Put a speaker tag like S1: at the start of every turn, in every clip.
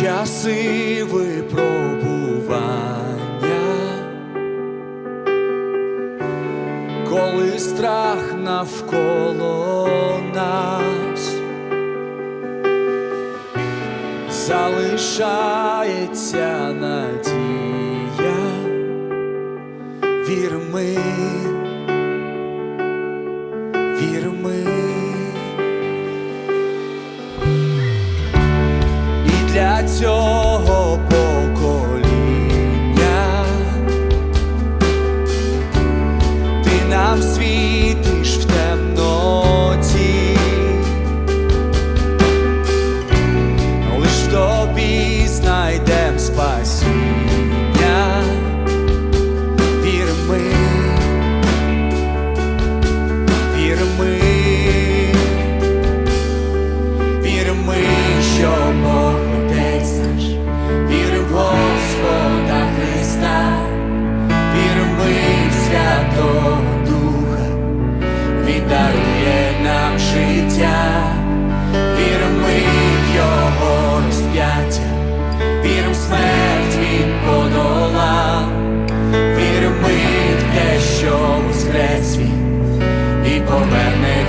S1: часи випробування, коли страх навколо нас залишається надія, вір ми. нам світ.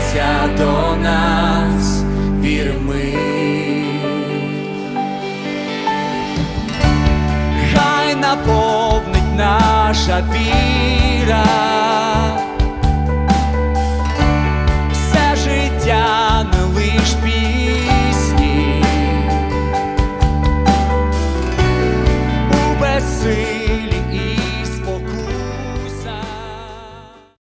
S1: Повертається до нас, вірми. Хай наповнить наша віра.